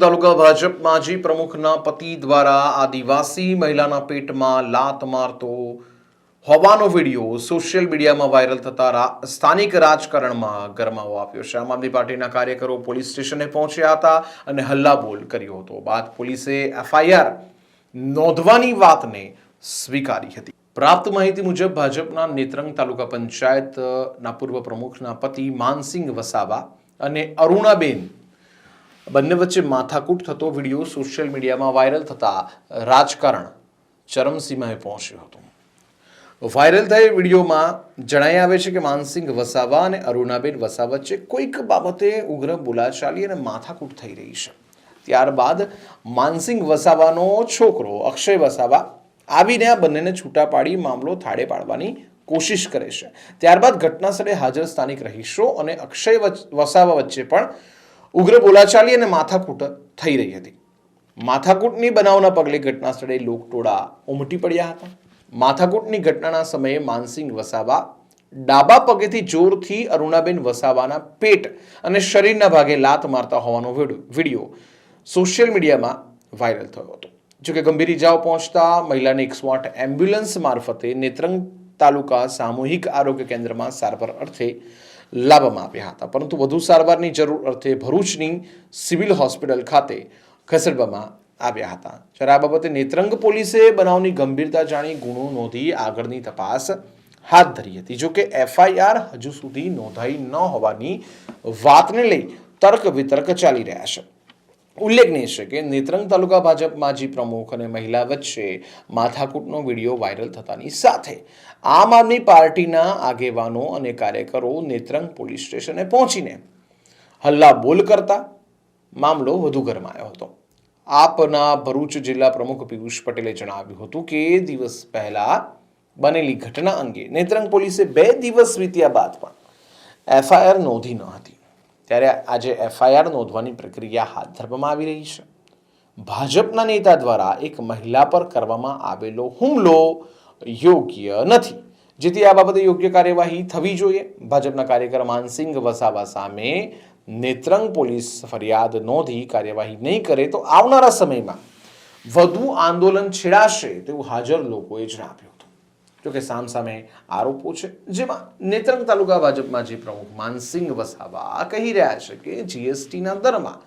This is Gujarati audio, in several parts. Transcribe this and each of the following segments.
તાલુકા ભાજપ માજી પ્રમુખના પતિ દ્વારા આદિવાસી મહિલાના પેટમાં લાત મારતો હોવાનો વીડિયો સોશિયલ મીડિયામાં વાયરલ થતા સ્થાનિક રાજકારણમાં ગરમાવો આપ્યો છે. આમ આદમી પાર્ટીના કાર્યકરો પોલીસ સ્ટેશને પહોંચ્યા હતા અને હલ્લાબોલ કર્યો હતો. બાદ પોલીસે એફઆઈઆર નોંધવાની વાતને સ્વીકારી હતી. પ્રાપ્ત માહિતી મુજબ ભાજપના નેત્રંગ તાલુકા પંચાયતના પૂર્વ પ્રમુખના પતિ માનસિંહ વસાવા અને અરુણાબેન બંને વચ્ચે માથાકૂટ થતો વીડિયો સોશિયલ મીડિયામાં વાયરલ થતા રાજકારણ ચરમસીમાએ પહોંચ્યું હતું. વાયરલ થયેલ વિડીયોમાં જણાઈ આવે છે કે માનસિંહ વસાવા અને અરુણાબેન વસાવા વચ્ચે કોઈક બાબતે ઉગ્ર બોલાચાલી અને માથાકૂટ થઈ રહી છે. ત્યારબાદ માનસિંહ વસાવાનો છોકરો અક્ષય વસાવા આવીને આ બંનેને છૂટા પાડી મામલો થાળે પાડવાની કોશિશ કરે છે. ત્યારબાદ ઘટના સ્થળે હાજર સ્થાનિક રહીશો અને અક્ષય વસાવા વચ્ચે પણ ઉગ્ર બોલાચાલી અને માથાકૂટ થઈ રહી હતી. માથાકૂટની બનાવના પગલે ઘટના સ્થળે લોકટોળા ઉમટી પડ્યા હતા. માથાકૂટની ઘટનાના સમયે માનસિંહ વસાવા ડાબા પગેથી જોરથી અરુણાબેન વસાવાના પેટ અને શરીરના ભાગે લાત મારતા હોવાનો વિડ- વીડિયો સોશિયલ મીડિયામાં વાયરલ થયો હતો. જોકે ગંભીર ઇજાઓ પહોંચતા મહિલાને એક આઠ એમ્બ્યુલન્સ મારફતે નેત્રંગ તાલુકા સામૂહિક આરોગ્ય કેન્દ્રમાં સારવાર અર્થે લાવવામાં આવ્યા હતા. પરંતુ વધુ સારવારની જરૂર અર્થે ભરૂચની સિવિલ હોસ્પિટલ ખાતે ખસેડવામાં આવ્યા હતા. જ્યારે આ બાબતે નેત્રંગ પોલીસે બનાવની ગંભીરતા જાણી ગુનો નોંધી આગળની તપાસ હાથ ધરી હતી. જોકે એફઆઈઆર હજુ સુધી નોંધાઈ ન હોવાની વાતને લઈ તર્ક વિતર્ક ચાલી રહ્યા છે. ઉલ્લેખનીય છે કે નેત્રંગ તાલુકા ભાજપ માજી પ્રમુખ અને મહિલા વચ્ચે માથાકૂટનો વીડિયો વાયરલ થતાની સાથે આમ આદમી પાર્ટીના આગેવાનો અને કાર્યકરો નેત્રંગ પોલીસ સ્ટેશને પહોંચીને હલ્લા બોલ કરતા મામલો વધુ ગરમાયો હતો. આપના ભરૂચ જિલ્લા પ્રમુખ પિયુષ પટેલે જણાવ્યું હતું કે દિવસ પહેલા બનેલી ઘટના અંગે નેત્રંગ પોલીસે બે દિવસ વીત્યા બાદ પણ એફઆઈઆર નોંધી ન હતી. ત્યારે આજે એફઆઈઆર નોંધવાની પ્રક્રિયા હાથ ધરવામાં આવી રહી છે. ભાજપના નેતા દ્વારા એક મહિલા પર કરવામાં આવેલો હુમલો યોગ્ય નથી. જેથી આ બાબતે યોગ્ય કાર્યવાહી થવી જોઈએ. ભાજપના કાર્યકર માનસિંહ વસાવા સામે નેત્રંગ પોલીસ ફરિયાદ નોંધી કાર્યવાહી નહીં કરે તો આવનારા સમયમાં વધુ આંદોલન છેડાશે તેવું હાજર લોકોએ જણાવ્યું. જોકે સામસામે આરોપો છે, જેમાં નેત્રંગ તાલુકા ભાજપમાં જે પ્રમુખ માનસિંહ વસાવા કહી રહ્યા છે કે જીએસટીના દરમાં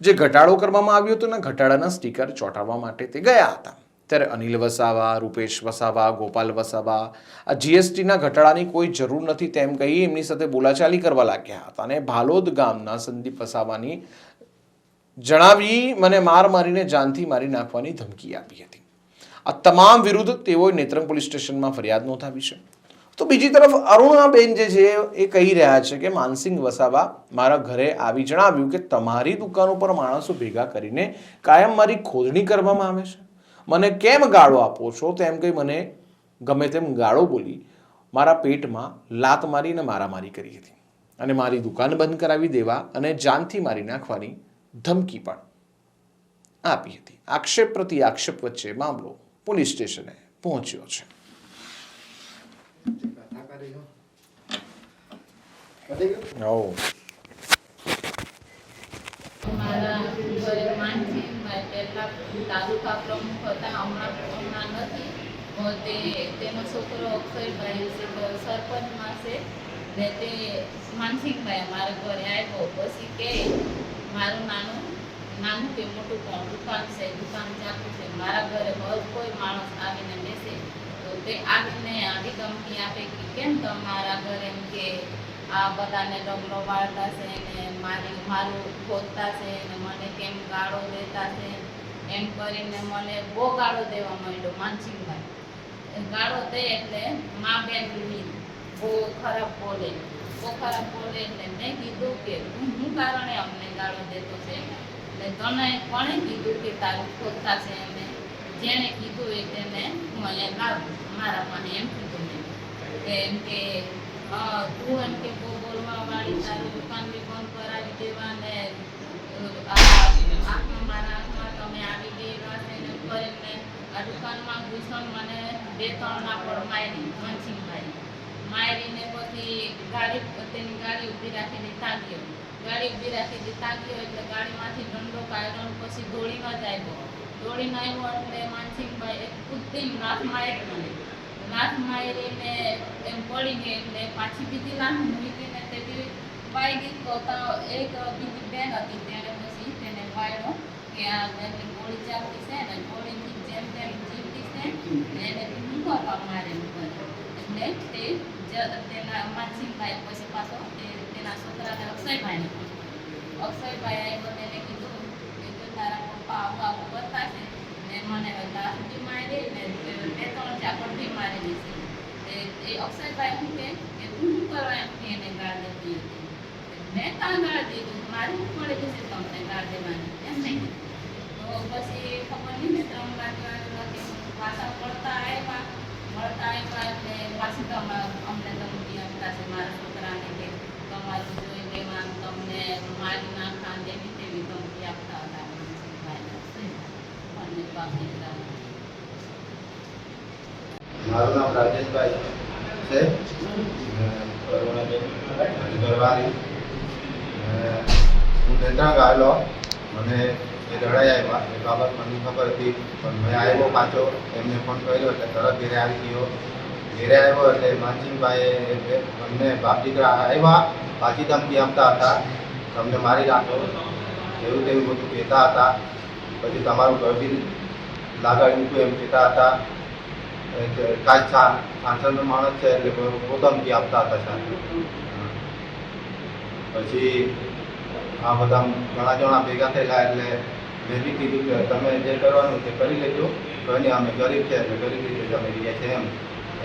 જે ઘટાડો કરવામાં આવ્યો હતો ને ઘટાડાના સ્ટીકર ચોંટાડવા માટે તે ગયા હતા. ત્યારે અનિલ વસાવા, રૂપેશ વસાવા, ગોપાલ વસાવા આ જીએસટીના ઘટાડાની કોઈ જરૂર નથી તેમ કહી એમની સાથે બોલાચાલી કરવા લાગ્યા હતા અને ભાલોદ ગામના સંદીપ વસાવાની જણાવી મને માર મારીને જાનથી મારી નાખવાની ધમકી આપી હતી. આ તમામ વિરુદ્ધ તેઓએ નેત્રંગ પોલીસ સ્ટેશનમાં ફરિયાદ નોંધાવી છે. તો બીજી તરફ અરુણાબેન જે છે, એ કહી રહ્યા છે કે માનસિંહ વસાવા મારા ઘરે આવી જણાવ્યું કે તમારી દુકાન ઉપર માણસો ભેગા કરીને કાયમ મારી ખોદણી કરવામાં આવે છે. મને કેમ ગાળો આપો છો? તેમ કહી મને ગમે તેમ ગાળો બોલી મારા પેટમાં લાત મારીને મારામારી કરી હતી. અને મારી દુકાન બંધ કરાવી દેવા અને જાનથી મારી નાખવાની ધમકી પણ આપી હતી. આક્ષેપ પ્રતિ આક્ષેપ વચ્ચે મામલો પોલીસ સ્ટેશને પહોંચ્યો છે. ઓ મારા ઘરે માનસિંહ પહેલા તાલુકા પ્રમુખ હતા હમણાં હમણાં નથી તેનો છોકરો અક્ષયભાઈ સરપંચમાં છે ને તે માનસિંહભાઈ મારા ઘરે આવ્યો પછી કે મારું નાનું નાનું કે મોટું પણ દુકાન છે, દુકાન ચાલુ છે. મારા ઘરે કોઈ માણસ આવીને બેસે, તો તે આવીને આવી ધમકી આપે કે કેમ તમારા ઘરે એમ કે આ બધાને ડગલો વાળતા છે ને મારી મારું ખોદતા છે ને મને કેમ ગાળો દેતા છે? એમ કરીને મને બહુ ગાળો દેવા માંડ્યો માનસિંહભાઈ. ગાળો દે એટલે મા બેન બહુ ખરાબ બોલે. બહુ ખરાબ બોલે એટલે મેં કીધું કે હું કારણે અમને ગાળો દેતો છે? ને તને કોણે કીધું કે તારું ખોટા છે એમને. જેણે કીધું એ તેને હું અહીંયા લાવું. મારા મને એમ કીધું મેં. એમ કે તું એમ કે બહુ બોલવા વાળી તારું દુકાન બી બંધ કરાવી દેવા ને આંખમાં મારા આંખમાં તમે આવી ગયેલા છે ને એમ કરીને આ દુકાનમાં ઘૂસણ મને બે, ત્રણ નાપડ મારી, મનસિંહભાઈ. મારીને પછી ગાડી, તેની ગાડી ઊભી રાખીને તાગ્યો ગાડી ઊભી રાખી હતી હોય એટલે ગાડીમાંથી દંડો કાઢ્યો પછી દોડીમાં જ આવ્યો. દોડીને આવ્યો એટલે માનસિંહભાઈ એક કુદતી લાથ મારી મને લાથ મારીને એમ પડી ગઈ એટલે પાછી બીજી લાથ મૂકીને તે બી પાઈ ગઈ તો એક બીજી બેન હતી તેણે પછી તેને પાડ્યો કે આ એની ગોળી ચાલતી છે ને ગોળીથી જેમ તેમ જીવતી છે ને એને મૂકવા મારે ઉપર એટલે તે તેના માનસિંહભાઈ પછી પાછો તે તેના છોકરાને અક્ષયભાઈને કીધું. અક્ષયભાઈ આવ્યો તેને કીધું કે તારા પપ્પા આવું આવું કરતા છે ને મને લાઠી મારી ને બે ત્રણ મારેલી છે. તે એ અક્ષયભાઈ શું કહે? કે તું શું કરવા એમ કે એને ગાળ દેતી હતી. મેં કાં ગાળ દીધું. મારે શું પડેલું છે તમને ગાળ દેવાની. એમ નહીં. તો પછી ખબર નહીં ને ત્રણ વાગ્યા પાછા મળતા આવ્યા મળતા આવ્યા એટલે પાછી તમારે અમને ધમકી આપતા છે મારા છોકરાને કે તમારું જોઈ લેવાનું તમને મારી નાખા તેવી તેવી ધમકી આપતા હતા અને બાકી બધા મારું નામ રાજેશભાઈ છે. હું નેત્રાંગ આવેલો. મને એ લડાઈ આવ્યા. એ બાબત મને ખબર હતી. પણ મેં આવ્યો પાછો. એમને ફોન કર્યો એટલે તરત ઘેરે આવી ગયો. ઘેરે આવ્યો એટલે માનસિંગભાઈ બંને બાપ દીકરા આવ્યા. પાછી ધમકી આપતા હતા. તમને મારી નાખો એવું તેવું બધું કહેતા હતા. પછી તમારું ઘર બી લાગાડી મૂક્યું એમ કહેતા હતા. કાંઈ છા સાંસદનો માણસ છે એટલે બહુ આપતા હતા સાહેબ. પછી આ બધા ઘણા જણા ભેગા થયેલા એટલે મેં બી કીધું કે તમે જે કરવાનું તે કરી લેજો. કોઈને અમે ગરીબ છે એટલે ગરીબ રીતે અમે રહીએ છીએ એમ.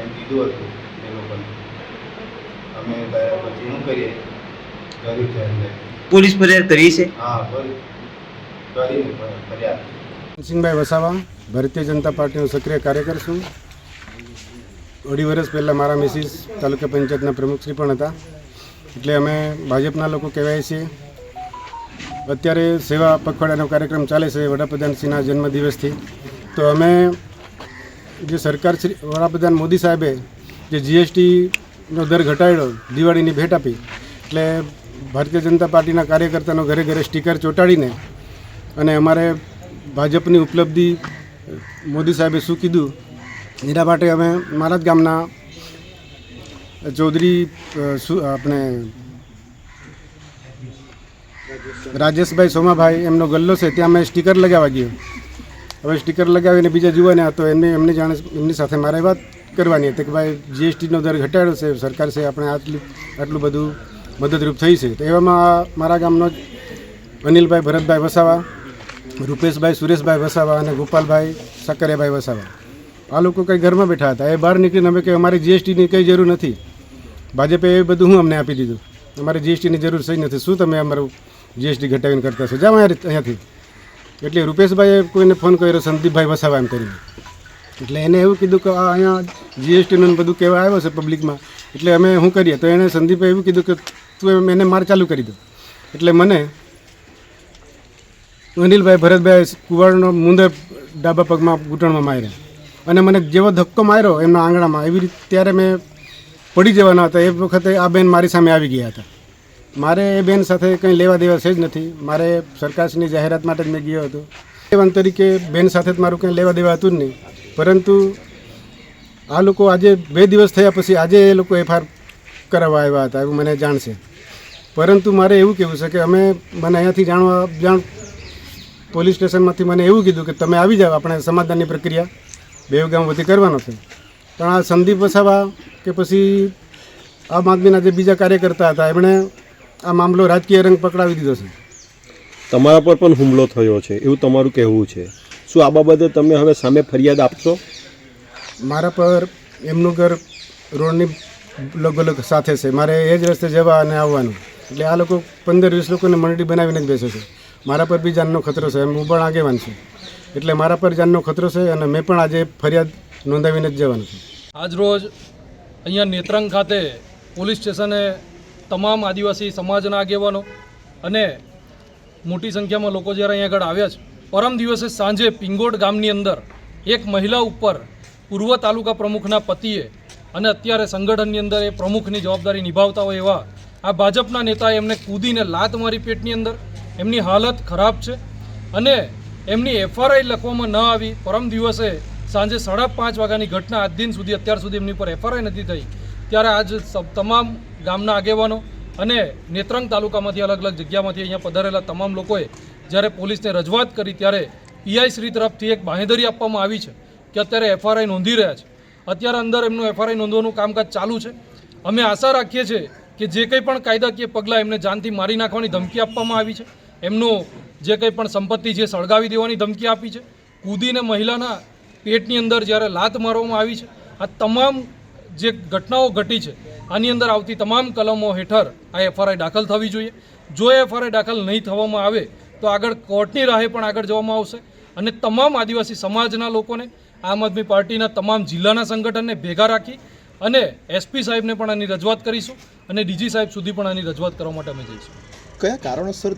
એમ કીધું હતું એ લોકોને. અમે પછી શું કરીએ? ગરીબ છે એટલે. પોલીસ ફરિયાદ કરી છે? હા ગરીબ ફરિયાદ. સિંહભાઈ વસાવા, ભારતીય જનતા પાર્ટીનો સક્રિય કાર્યકર છું અઢી વર્ષ પહેલાં મારા મિસિસ તાલુકા પંચાયતના પ્રમુખશ્રી પણ હતા. એટલે અમે ભાજપના લોકો કહેવાય છીએ. અત્યારે સેવા પખવાડાનો કાર્યક્રમ ચાલે છે વડાપ્રધાનશ્રીના જન્મદિવસથી. તો અમે જે સરકાર શ્રી, વડાપ્રધાન મોદી સાહેબે જે જીએસટીનો દર ઘટાડ્યો, દિવાળીની ભેટ આપી, એટલે ભારતીય જનતા પાર્ટીના કાર્યકર્તાનો ઘરે ઘરે સ્ટીકર ચોંટાડીને અને અમારે ભાજપની ઉપલબ્ધિ, મોદી સાહેબે શું કીધું? એના માટે અમે મારા જ ગામના ચૌધરી શું આપણે રાજેશભાઈ સોમાભાઈ, એમનો ગલ્લો છે, ત્યાં અમે સ્ટીકર લગાવવા ગયો. હવે સ્ટીકર લગાવીને બીજા જોવાને તો એમને એમને જાણે એમની સાથે મારે વાત કરવાની હતી કે ભાઈ, જીએસટીનો દર ઘટાડ્યો છે, સરકાર છે, આપણે આટલું આટલું બધું મદદરૂપ થઈ છે. તો એવામાં મારા ગામનો અનિલભાઈ ભરતભાઈ વસાવા રૂપેશભાઈ, સુરેશભાઈ વસાવા અને ગોપાલભાઈ સક્કરિયાભાઈ વસાવા. આ લોકો કંઈ ઘરમાં બેઠા હતા. એ બહાર નીકળીને અમે કે અમારી જીએસટીની કંઈ જરૂર નથી. ભાજપે એ બધું હું અમને આપી દીધું. અમારે જીએસટીની જરૂર સહી નથી. શું તમે અમારું જીએસટી ઘટાવીને કરતા છો? જાઓ અહીંયા અહીંયાથી. એટલે રૂપેશભાઈએ કોઈને ફોન કર્યો, સંદીપભાઈ વસાવા એમ કરીને. એટલે એને એવું કીધું કે, આ અહીંયા જીએસટીનું બધું કહેવા આવ્યો છે પબ્લિકમાં. એટલે અમે શું કરીએ? તો એણે સંદીપે એવું કીધું કે, તું એને માર ચાલુ કરી દો. એટલે મને અનિલભાઈ ભરતભાઈ કુવાડનો મુંદર ડાબા પગમાં ઘૂંટણમાં માર્યા. અને મને જેવો ધક્કો માર્યો એમના આંગણામાં, એવી રીતે ત્યારે મેં પડી જવાના હતા. એ વખતે આ બેન મારી સામે આવી ગયા હતા. મારે એ બેન સાથે કંઈ લેવા દેવા છે જ નથી. મારે સરકારશ્રીની જાહેરાત માટે જ મેં ગયો હતો. એવન તરીકે બેન સાથે જ મારું કંઈ લેવા દેવા હતું જ નહીં. પરંતુ આ લોકો આજે બે દિવસ થયા પછી આજે એ લોકો એફઆઈઆર કરાવવા આવ્યા હતા, એવું મને જાણશે. પરંતુ મારે એવું કહેવું છે કે અમે, મને અહીંયાથી જાણવા, જાણ પોલીસ સ્ટેશનમાંથી મને એવું કીધું કે તમે આવી જાઓ આપણે સમાધાનની પ્રક્રિયા બે ગામ વધી કરવાનો છે. પણ આ સંદીપ વસાવા કે પછી આમ આદમીના જે બીજા કાર્યકર્તા હતા એમણે આ મામલો રાજકીય રંગ પકડાવી દીધો છે. તમારા પર પણ હુમલો થયો છે એવું તમારું કહેવું છે. શું આ બાબતે તમે હવે સામે ફરિયાદ આપશો? મારા પર એમનું ઘર રોડની લગોલગ સાથે છે. મારે એ જ રસ્તે જવા અને આવવાનું. એટલે આ લોકો પંદર વીસ લોકોને મંડળી બનાવીને જ બેસે છે. મારા પર બી જાનનો ખતરો છે હું પણ આગેવાન છું. એટલે મારા પર જાનનો ખતરો છે અને મેં પણ આજે ફરિયાદ નોંધાવીને જ જવાનું છું. આજરોજ અહીંયા નેત્રંગ ખાતે પોલીસ સ્ટેશને તમામ આદિવાસી સમાજના આગેવાનો અને મોટી સંખ્યામાં લોકો જ્યારે અહીંયા આગળ આવ્યા છે, પરમ દિવસે સાંજે પિંગોટ ગામની અંદર એક મહિલા ઉપર પૂર્વ તાલુકા પ્રમુખના પતિએ અને અત્યારે સંગઠનની અંદર એ પ્રમુખની જવાબદારી નિભાવતા હોય એવા આ ભાજપના નેતાએ એમને કૂદીને લાત મારી પેટની અંદર એમની હાલત ખરાબ છે અને એમની એફઆરઆઈ લખવામાં ન આવી. પરમ દિવસે સાંજે સાડા પાંચ વાગ્યાની ઘટના આજ દિન સુધી, અત્યાર સુધી એમની પર એફઆરઆઈ નથી થઈ. ત્યારે આજ તમામ ગામના આગેવાનો અને નેત્રંગ તાલુકામાંથી અલગ અલગ જગ્યામાંથી અહીંયા પધારેલા તમામ લોકોએ જ્યારે પોલીસને રજૂઆત કરી ત્યારે પીઆઈ શ્રી તરફથી એક બાંહેધરી આપવામાં આવી છે કે અત્યારે એફઆરઆઈ નોંધી રહ્યા છે. અત્યારે અંદર એમનું એફઆરઆઈ નોંધવાનું કામકાજ ચાલુ છે. અમે આશા રાખીએ છીએ કે જે કંઈ પણ કાયદાકીય પગલાં એમને જાનથી મારી નાખવાની ધમકી આપવામાં આવી છે. એમનું જે કંઈ પણ સંપત્તિ છે સળગાવી દેવાની ધમકી આપી છે. કૂદીને મહિલાના પેટની અંદર જ્યારે લાત મારવામાં આવી છે, આ તમામ જે ઘટનાઓ ઘટી છે, આની અંદર આવતી તમામ કલમો હેઠળ આ એફઆરઆઈ દાખલ થવી જોઈએ. જો એફઆરઆઈ દાખલ નહીં થવામાં આવે, તો આગળ કોર્ટની રાહે પણ આગળ જવામાં આવશે અને તમામ આદિવાસી સમાજના લોકોને, આમ આદમી પાર્ટીના તમામ જિલ્લાના સંગઠનને ભેગા રાખી અને એસપી સાહેબને પણ આની રજૂઆત કરીશું અને ડીજી સાહેબ સુધી પણ આની રજૂઆત કરવા માટે અમે જઈશું. કયા કારણોસર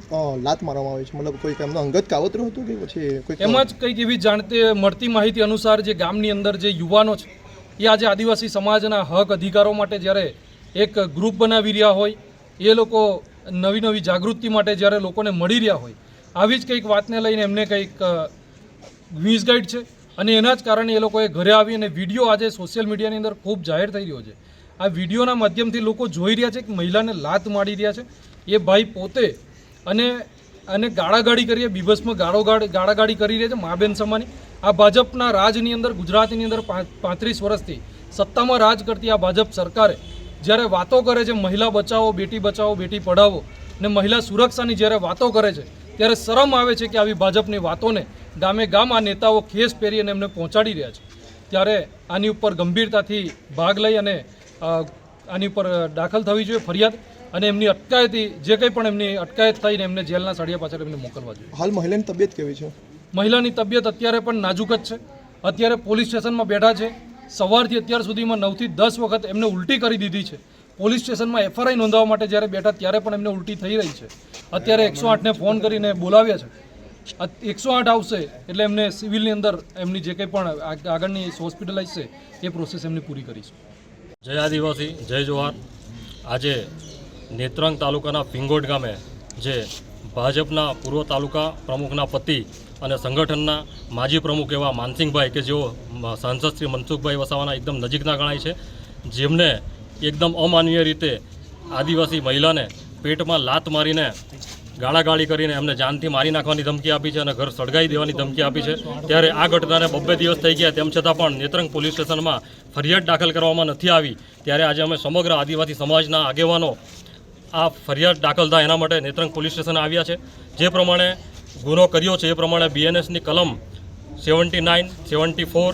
લાત મારવામાં આવી છે? મતલબ કોઈ એમનું અંગત કાવતરું હતું કે પછી કોઈ એમાં જ કંઈક એવી જાણતી મળતી માહિતી અનુસાર જે ગામની અંદર જે યુવાનો છે એ આજે આદિવાસી સમાજના હક અધિકારો માટે જ્યારે એક ગ્રુપ બનાવી રહ્યા હોય એ લોકો નવી નવી જાગૃતિ માટે જ્યારે લોકોને મળી રહ્યા હોય આવી જ કંઈક વાતને લઈને એમને કંઈક મિસગાઈડ છે અને એના જ કારણે એ લોકોએ ઘરે આવી અને વીડિયો આજે સોશિયલ મીડિયાની અંદર ખૂબ જાહેર થઈ રહ્યો છે. આ વિડીયોના માધ્યમથી લોકો જોઈ રહ્યા છે કે મહિલાને લાત મારી રહ્યા છે એ ભાઈ પોતે અને અને ગાળાગાળી કરીએ બીભસમાં ગાળો ગાળ, ગાળાગાળી કરી રહ્યા છે મા બેન સમાની. આ ભાજપના રાજની અંદર, ગુજરાતની અંદર પાંત્રીસ વર્ષથી સત્તામાં રાજ કરતી આ ભાજપ સરકારે જ્યારે વાતો કરે છે મહિલા બચાવો, બેટી બચાવો, બેટી પઢાવો અને મહિલા સુરક્ષાની જ્યારે વાતો કરે છે, ત્યારે શરમ આવે છે કે આવી ભાજપની વાતોને ગામે ગામ આ નેતાઓ ખેસ પહેરી અને એમને પહોંચાડી રહ્યા છે. ત્યારે આની ઉપર ગંભીરતાથી ભાગ લઈ અને આની ઉપર દાખલ થવી જોઈએ ફરિયાદ. અને એમની અટકાયતી જે કંઈ પણ એમની અટકાયત થઈને એમને જેલના સળિયા પાછળ એમને મોકલવા જોઈએ. હાલ મહિલાની તબિયત કેવી છે? મહિલાની તબિયત અત્યારે પણ નાજુક જ છે. અત્યારે પોલીસ સ્ટેશનમાં બેઠા છે. સવારથી અત્યાર સુધીમાં નવથી દસ વખત એમને ઉલટી કરી દીધી છે. પોલીસ સ્ટેશનમાં એફઆરઆઈ નોંધાવવા માટે જ્યારે બેઠા ત્યારે પણ એમને ઉલટી થઈ રહી છે. અત્યારે એકસો આઠને ફોન કરીને બોલાવ્યા છે. એકસો આઠ આવશે એટલે એમને સિવિલની અંદર એમની જે કંઈ પણ આગળની હોસ્પિટલાઇઝ છે એ પ્રોસેસ એમની પૂરી કરીશું. જય આદિવાસી જય જવાહર. આજે નેત્રંગ તાલુકાના ફિંગોટ ગામે, જે ભાજપના પૂર્વ તાલુકા પ્રમુખના પતિ અને સંગઠનના માજી પ્રમુખ એવા માનસિંહભાઈ કે જેઓ સાંસદ શ્રી મનસુખભાઈ વસાવાના એકદમ નજીકના ગણાય છે, જેમને એકદમ અમાનવીય રીતે આદિવાસી મહિલાને પેટમાં લાત મારીને ગાળાગાળી કરીને એમને જાનથી મારી નાખવાની ધમકી આપી છે અને ઘર સળગાવી દેવાની ધમકી આપી છે. ત્યારે આ ઘટનાને બબ્બે દિવસ થઈ ગયા, તેમ છતાં પણ નેત્રંગ પોલીસ સ્ટેશનમાં ફરિયાદ દાખલ કરવામાં નથી આવી. ત્યારે આજે અમે સમગ્ર આદિવાસી સમાજના આગેવાનો આ ફરિયાદ દાખલ થાય એના માટે નેત્રંગ પોલીસ સ્ટેશન આવ્યા છે. જે પ્રમાણે ગુનો કર્યો છે, એ પ્રમાણે બીએનએસની કલમ સેવન્ટી નાઇન, સેવન્ટી ફોર,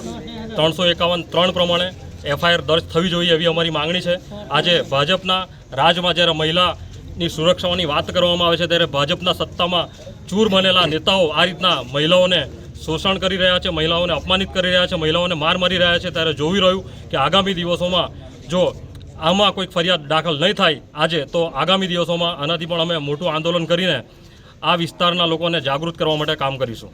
ત્રણસો એકાવન, ત્રણ પ્રમાણે એફઆઈઆર દર્જ થવી જોઈએ એવી અમારી માંગણી છે. આજે ભાજપના રાજમાં જ્યારે મહિલાની સુરક્ષાઓની વાત કરવામાં આવે છે, ત્યારે ભાજપના સત્તામાં ચૂર બનેલા નેતાઓ આ રીતના મહિલાઓને શોષણ કરી રહ્યા છે, મહિલાઓને અપમાનિત કરી રહ્યા છે, મહિલાઓને માર મારી રહ્યા છે. ત્યારે જોવી રહ્યું કે આગામી દિવસોમાં જો આમાં કોઈક ફરિયાદ દાખલ નહીં થાય આજે, તો આગામી દિવસોમાં આનાથી પણ અમે મોટું આંદોલન કરીને આ વિસ્તારના લોકોને જાગૃત કરવા માટે કામ કરીશું.